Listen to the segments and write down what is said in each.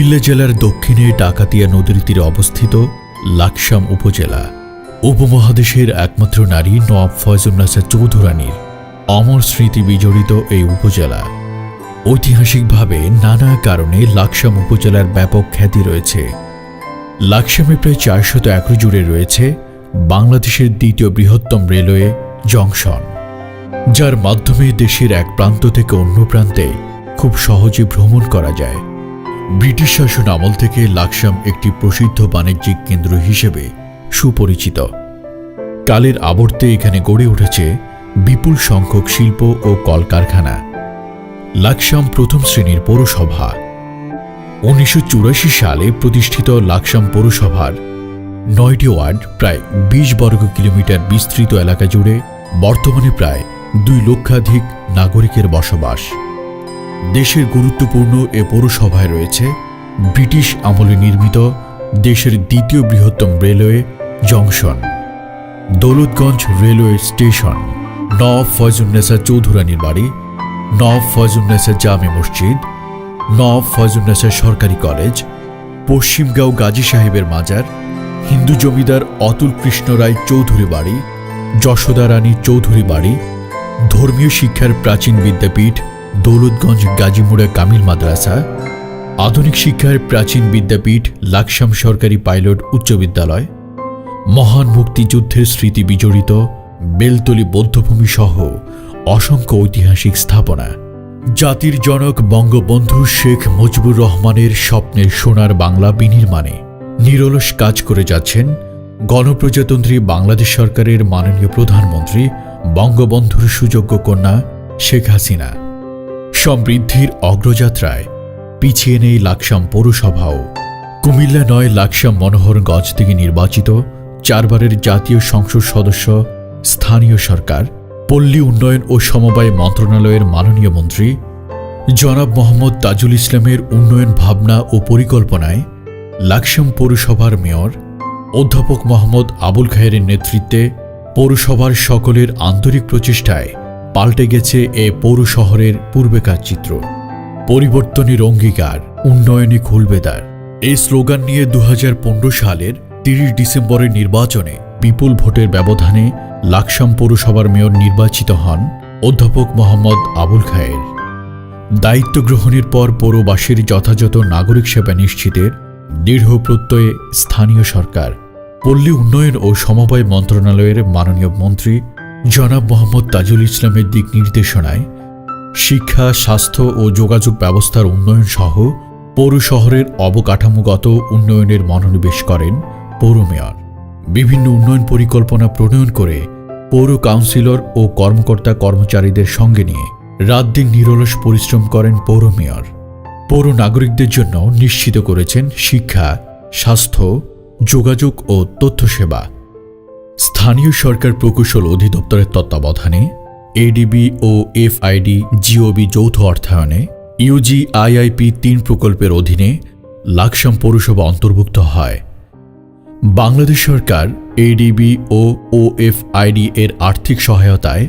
কুমিল্লা জেলার দক্ষিণে ডাকাতিয়া নদীর তীরে অবস্থিত লাকসাম উপজেলা। উপমহাদেশের একমাত্র নারী নওয়াব ফয়জুন্নাসা চৌধুরানীর অমর স্মৃতি বিজড়িত এই উপজেলা। ঐতিহাসিকভাবে নানা কারণে লাকসাম উপজেলার ব্যাপক খ্যাতি রয়েছে। লাকসামে প্রায় চারশত একর জুড়ে রয়েছে বাংলাদেশের দ্বিতীয় বৃহত্তম রেলওয়ে জংশন, যার মাধ্যমে দেশের এক প্রান্ত থেকে অন্য প্রান্তে খুব সহজে ভ্রমণ করা যায়। ব্রিটিশ শাসন আমল থেকে লাকসাম একটি প্রসিদ্ধ বাণিজ্যিক কেন্দ্র হিসেবে সুপরিচিত। কালের আবর্তে এখানে গড়ে উঠেছে বিপুল সংখ্যক শিল্প ও কলকারখানা। লাকসাম প্রথম শ্রেণির পৌরসভা। উনিশশো চুরাশি সালে প্রতিষ্ঠিত লাকসাম পৌরসভার নয়টি ওয়ার্ড প্রায় বিশ বর্গ কিলোমিটার বিস্তৃত এলাকা জুড়ে বর্তমানে প্রায় দুই লক্ষাধিক নাগরিকের বসবাস। দেশের গুরুত্বপূর্ণ এ পৌরসভায় রয়েছে ব্রিটিশ আমলে নির্মিত দেশের দ্বিতীয় বৃহত্তম railway junction, Daulatganj railway station, Nawab Faizunnessa চৌধুরানীর বাড়ি নব ফয়জুন্নেসা জামে মসজিদ, নওয়াব ফয়জুন্নেসা সরকারি কলেজ, পশ্চিমগাঁও গাজী সাহেবের মাজার, হিন্দু জমিদার অতুল কৃষ্ণ রায় চৌধুরী বাড়ি, যশোদা রানী চৌধুরী বাড়ি, ধর্মীয় শিক্ষার প্রাচীন বিদ্যাপীঠ দৌলতগঞ্জ গাজীমুড়া কামিল মাদ্রাসা, আধুনিক শিক্ষার প্রাচীন বিদ্যাপীঠ লাকসাম সরকারি পাইলট উচ্চ বিদ্যালয়, মহান মুক্তিযুদ্ধের স্মৃতি বিজড়িত বেলতলি বৌদ্ধভূমি সহ অসংখ্য ঐতিহাসিক স্থাপনা। জাতির জনক বঙ্গবন্ধু শেখ মুজিবুর রহমানের স্বপ্নের সোনার বাংলা বিনির্মাণে নিরলস কাজ করে যাচ্ছেন গণপ্রজাতন্ত্রী বাংলাদেশ সরকারের মাননীয় প্রধানমন্ত্রী বঙ্গবন্ধুর সুযোগ্য কন্যা শেখ হাসিনা। সমৃদ্ধির অগ্রযাত্রায় পিছিয়ে নেই লাকসাম পৌরসভাও। কুমিল্লা নয় লাকসাম মনোহরগঞ্জ থেকে নির্বাচিত চারবারের জাতীয় সংসদ সদস্য, স্থানীয় সরকার, পল্লী উন্নয়ন ও সমবায় মন্ত্রণালয়ের মাননীয় মন্ত্রী, জনাব মোহাম্মদ তাজুল ইসলামের উন্নয়ন ভাবনা ও পরিকল্পনায় লাকসাম পৌরসভার মেয়র, অধ্যাপক মোহাম্মদ আবুল খায়ের নেতৃত্বে পৌরসভার সকলের আন্তরিক প্রচেষ্টায় পাল্টে গেছে এ পৌর শহরের পূর্বেকার চিত্র। পরিবর্তনের অঙ্গীকার, উন্নয়নে খুলবে দ্বার এই স্লোগান নিয়ে দু হাজার পনেরো সালের তিরিশ ডিসেম্বরের নির্বাচনে বিপুল ভোটের ব্যবধানে লাকসাম পৌরসভার মেয়র নির্বাচিত হন অধ্যাপক মোহাম্মদ আবুল খায়ের। দায়িত্ব গ্রহণের পর পৌরবাসীর যথাযথ নাগরিক সেবা নিশ্চিতের দৃঢ় প্রত্যয়ে স্থানীয় সরকার, পল্লী উন্নয়ন ও সমবায় মন্ত্রণালয়ের মাননীয় মন্ত্রী জনাব মোহাম্মদ তাজুল ইসলামের দিক নির্দেশনায় শিক্ষা, স্বাস্থ্য ও যোগাযোগ ব্যবস্থার উন্নয়ন সহ পৌর শহরের অবকাঠামোগত উন্নয়নের মনোনিবেশ করেন পৌর মেয়র। বিভিন্ন উন্নয়ন পরিকল্পনা প্রণয়ন করে পৌর কাউন্সিলর ও কর্মকর্তা কর্মচারীদের সঙ্গে নিয়ে রাত দিন নিরলস পরিশ্রম করেন পৌর মেয়র। পৌর নাগরিকদের জন্য নিশ্চিত করেছেন শিক্ষা, স্বাস্থ্য, যোগাযোগ ও তথ্য সেবা স্থানীয় সরকার প্রকৌশল অধিদপ্তরের তত্ত্বাবধানে এডিবি ও এফআইডি জিওবি যৌথ অর্থায়নে ইউজি আইআইপি তিন প্রকল্পের অধীনে লাকসাম পৌরসভা অন্তর্ভুক্ত হয়। বাংলাদেশ সরকার এডিবি ও ওএফআইডি এর আর্থিক সহায়তায়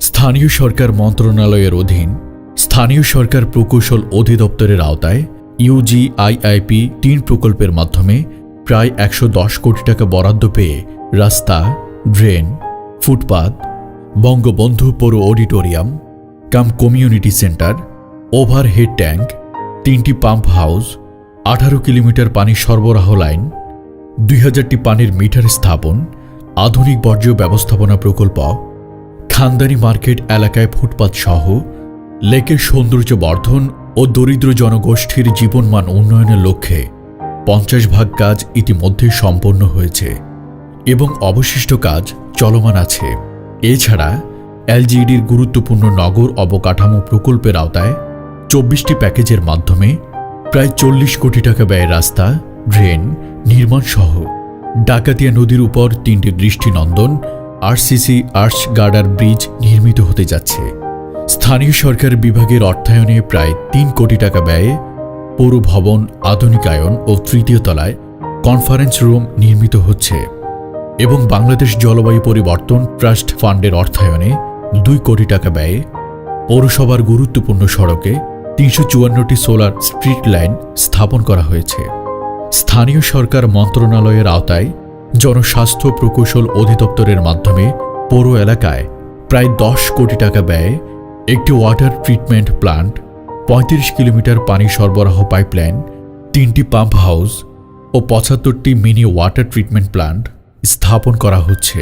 স্থানীয় সরকার মন্ত্রণালয়ের অধীন স্থানীয় সরকার প্রকৌশল অধিদপ্তরের আওতায় ইউজিআইআইপি তিন প্রকল্পের মাধ্যমে প্রায় একশো দশ কোটি টাকা বরাদ্দ পেয়ে রাস্তা, ড্রেন, ফুটপাত, বঙ্গবন্ধু পৌর auditorium, cum community centre, overhead tank, তিনটি পাম্প হাউস, আঠারো কিলোমিটার পানি সরবরাহ লাইন, দুই হাজারটি পানির মিটার স্থাপন, আধুনিক বর্জ্য ব্যবস্থাপনা প্রকল্প, খানদানি মার্কেট এলাকায় ফুটপাত সহ, লেকের সৌন্দর্য বর্ধন ও দরিদ্র জনগোষ্ঠীর জীবনমান উন্নয়নের লক্ষ্যে পঞ্চাশ ভাগ কাজ ইতিমধ্যে সম্পন্ন হয়েছে। এবং অবশিষ্ট কাজ চলমান আছে। এছাড়া, এলজিইডির গুরুত্বপূর্ণ নগর অবকাঠামো প্রকল্পের আওতায় চব্বিশটি প্যাকেজের মাধ্যমে প্রায় চল্লিশ কোটি টাকা ব্যয়ের রাস্তা, ড্রেন, নির্মাণ সহ ডাকাতিয়া নদীর উপর তিনটি দৃষ্টিনন্দন, আরসিসি আর্চ গার্ডার ব্রিজ নির্মিত হতে যাচ্ছে। স্থানীয় সরকার বিভাগের অর্থায়নে প্রায় তিন কোটি টাকা ব্যয়ে পৌর ভবন আধুনিকায়ন ও তৃতীয় তলায় কনফারেন্স রুম নির্মিত হচ্ছে। এবং বাংলাদেশ জলবায়ু পরিবর্তন ট্রাস্ট ফান্ডের অর্থায়নে দুই কোটি টাকা ব্যয়ে পৌরসভার গুরুত্বপূর্ণ সড়কে তিনশো চুয়ান্নটি সোলার স্ট্রিট লাইন স্থাপন করা হয়েছে। স্থানীয় সরকার মন্ত্রণালয়ের আওতায় জনস্বাস্থ্য প্রকৌশল অধিদপ্তরের মাধ্যমে পৌর এলাকায় প্রায় দশ কোটি টাকা ব্যয়ে একটি ওয়াটার ট্রিটমেন্ট প্লান্ট, পঁয়ত্রিশ কিলোমিটার পানি সরবরাহ পাইপলাইন, তিনটি পাম্প হাউস ও পঁচাত্তরটি মিনি ওয়াটার ট্রিটমেন্ট প্লান্ট স্থাপন করা হচ্ছে।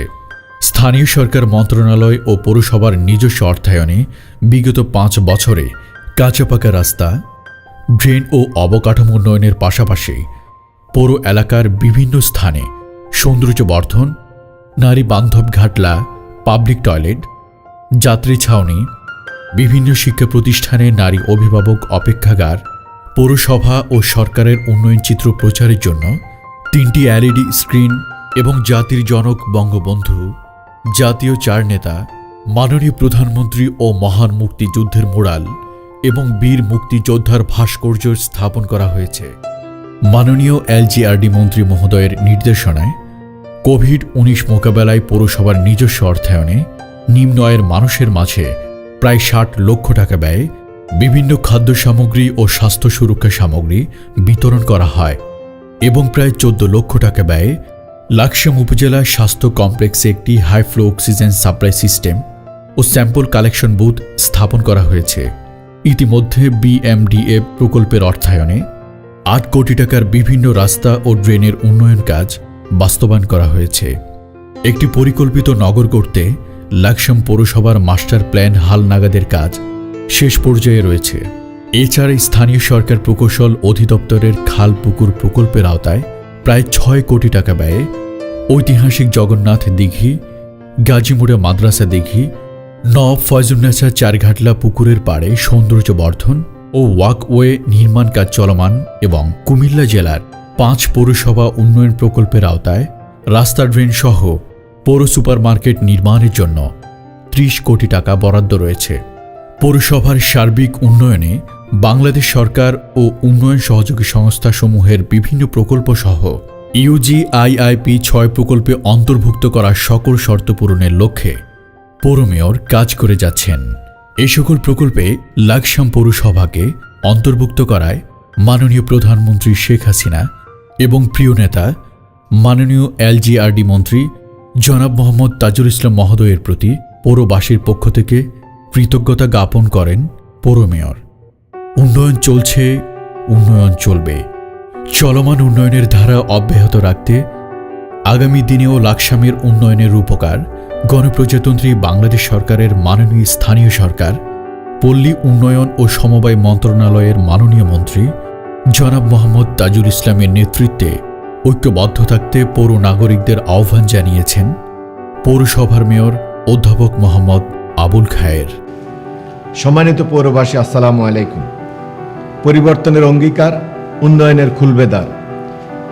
স্থানীয় সরকার মন্ত্রণালয় ও পৌরসভার নিজস্ব অর্থায়নে বিগত পাঁচ বছরে কাঁচাপাকা রাস্তা, ড্রেন ও অবকাঠামো উন্নয়নের পাশাপাশি পৌর এলাকার বিভিন্ন স্থানে সৌন্দর্য বর্ধন নারী বান্ধব ঘাটলা, পাবলিক টয়লেট, যাত্রী ছাউনি, বিভিন্ন শিক্ষা প্রতিষ্ঠানে নারী অভিভাবক অপেক্ষাগার, পৌরসভা ও সরকারের উন্নয়ন চিত্র প্রচারের জন্য তিনটি এলইডি স্ক্রিন এবং জাতির জনক বঙ্গবন্ধু, জাতীয় চার নেতা, মাননীয় প্রধানমন্ত্রী ও মহান মুক্তিযুদ্ধের মোড়াল এবং বীর মুক্তিযোদ্ধার ভাস্কর্য স্থাপন করা হয়েছে। মাননীয় এলজিআরডি মন্ত্রী মহোদয়ের নির্দেশনায় কোভিড উনিশ মোকাবেলায় পৌরসভার নিজস্ব অর্থায়নে নিম্ন আয়ের মানুষের মাঝে প্রায় ষাট লক্ষ টাকা ব্যয়ে বিভিন্ন খাদ্য সামগ্রী ও স্বাস্থ্য সুরক্ষা সামগ্রী বিতরণ করা হয় এবং প্রায় চোদ্দ লক্ষ টাকা ব্যয়ে লাকসাম উপজেলা স্বাস্থ্য কমপ্লেক্সে একটি high flow oxygen supply system ও স্যাম্পল কালেকশন বুথ স্থাপন করা হয়েছে। ইতিমধ্যে বিএমডিএ প্রকল্পের অর্থায়নে আট কোটি টাকার বিভিন্ন রাস্তা ও ড্রেনের উন্নয়ন কাজ বাস্তবায়ন করা হয়েছে। একটি পরিকল্পিত নগর করতে লাকসাম পৌরসভার মাস্টার প্ল্যান হালনাগাদের কাজ শেষ পর্যায়ে রয়েছে। এছাড়া স্থানীয় সরকার প্রকৌশল অধিদপ্তরের খাল পুকুর প্রকল্পের আওতায় প্রায় ছয় কোটি টাকা ব্যয়ে ঐতিহাসিক জগন্নাথ দিঘি গাজীমুড়া মাদ্রাসা দিঘি নব ফয়জুন্নেসা চারঘাটলা পুকুরের পাড়ে সৌন্দর্য বর্ধন ও ওয়াকওয়ে নির্মাণ কাজ চলমান এবং কুমিল্লা জেলার পাঁচ পৌরসভা উন্নয়ন প্রকল্পের আওতায় রাস্তা ড্রেন সহ পৌর সুপারমার্কেট নির্মাণের জন্য ত্রিশ কোটি টাকা বরাদ্দ রয়েছে। পৌরসভার সার্বিক উন্নয়নে বাংলাদেশ সরকার ও উন্নয়ন সহযোগী সংস্থাসমূহের বিভিন্ন প্রকল্প সহ ইউজিআইআইপি ছয় প্রকল্পে অন্তর্ভুক্ত করা সকল শর্ত পূরণের লক্ষ্যে পৌর মেয়র কাজ করে যাচ্ছেন। এই সকল প্রকল্পে লাকসাম পৌরসভাকে অন্তর্ভুক্ত করায় মাননীয় প্রধানমন্ত্রী শেখ হাসিনা এবং প্রিয় নেতা, মাননীয় এলজিআরডি মন্ত্রী জনাব মোহাম্মদ তাজুল ইসলাম মহোদয়ের প্রতি পৌরবাসীর পক্ষ থেকে কৃতজ্ঞতা জ্ঞাপন করেন পৌর মেয়র। উন্নয়ন চলছে, উন্নয়ন চলবে। চলমান উন্নয়নের ধারা অব্যাহত রাখতে আগামী দিনেও লাকসামের উন্নয়নের রূপকার গণপ্রজাতন্ত্রী বাংলাদেশ সরকারের মাননীয় স্থানীয় সরকার, পল্লী উন্নয়ন ও সমবায় মন্ত্রণালয়ের মাননীয় মন্ত্রী জনাব মোহাম্মদ তাজুল ইসলামের নেতৃত্বে ঐক্যবদ্ধ থাকতে পৌর নাগরিকদের আহ্বান জানিয়েছেন পৌরসভার মেয়র অধ্যাপক মোহাম্মদ আবুল খায়ের। সম্মানিত পৌরবাসী, আসসালামু আলাইকুম। পরিবর্তনের অঙ্গীকার, উন্নয়নের খুলবে দ্বার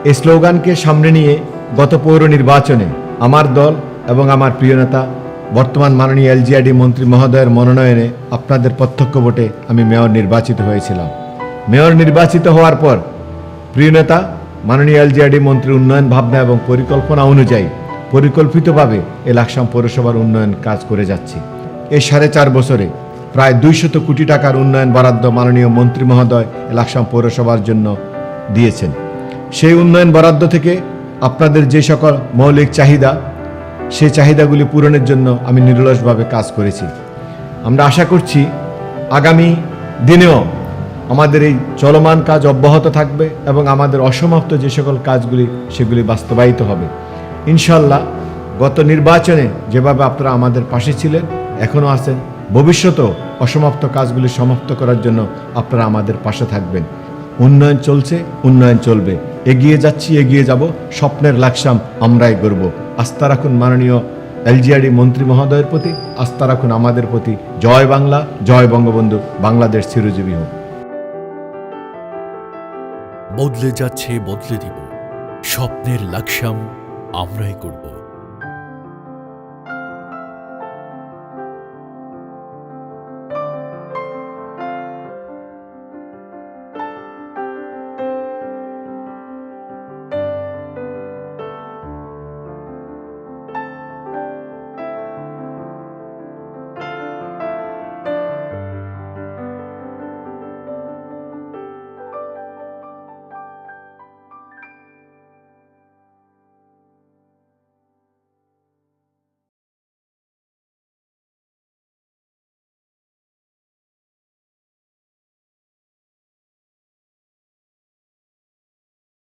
এই স্লোগানকে সামনে নিয়ে গত পৌর নির্বাচনে আমার দল এবং আমার প্রিয় নেতা, বর্তমান মাননীয় এলজিআইডি মন্ত্রী মহোদয়ের মনোনয়নে আপনাদের প্রত্যক্ষ ভোটে আমি মেয়র নির্বাচিত হয়েছিলাম। মেয়র নির্বাচিত হওয়ার পর প্রিয় নেতা, মাননীয় এলজিআরডি মন্ত্রীর উন্নয়ন ভাবনা এবং পরিকল্পনা অনুযায়ী পরিকল্পিতভাবে এ লাকসাম পৌরসভার উন্নয়ন কাজ করে যাচ্ছি। এই সাড়ে চার বছরে প্রায় দুইশত কোটি টাকার উন্নয়ন বরাদ্দ মাননীয় মন্ত্রী মহোদয় লাকসাম পৌরসভার জন্য দিয়েছেন। সেই উন্নয়ন বরাদ্দ থেকে আপনাদের যে সকল মৌলিক চাহিদা, সেই চাহিদাগুলি পূরণের জন্য আমি নিরলসভাবে কাজ করেছি। আমরা আশা করছি আগামী দিনেও আমাদের এই চলমান কাজ অব্যাহত থাকবে এবং আমাদের অসমাপ্ত যে সকল কাজগুলি, সেগুলি বাস্তবায়িত হবে। ইনশাল্লাহ গত নির্বাচনে যেভাবে আপনারা আমাদের পাশে ছিলেন, এখনও আছেন ভবিষ্যতেও অসমাপ্ত কাজগুলি সমাপ্ত করার জন্য আপনারা আমাদের পাশে থাকবেন। উন্নয়ন চলছে, উন্নয়ন চলবে। এগিয়ে যাচ্ছি, এগিয়ে যাব, স্বপ্নের লাকসাম আমরাই গর্ব আস্থা রাখুন মাননীয় এলজিআরডি মন্ত্রী মহোদয়ের প্রতি, আস্থা রাখুন আমাদের প্রতি। জয় বাংলা, জয় বঙ্গবন্ধু। বাংলাদেশ চিরজীবী হোক। বদলে যাচ্ছে, বদলে দিব। স্বপ্নের লাকসাম আমরাই করব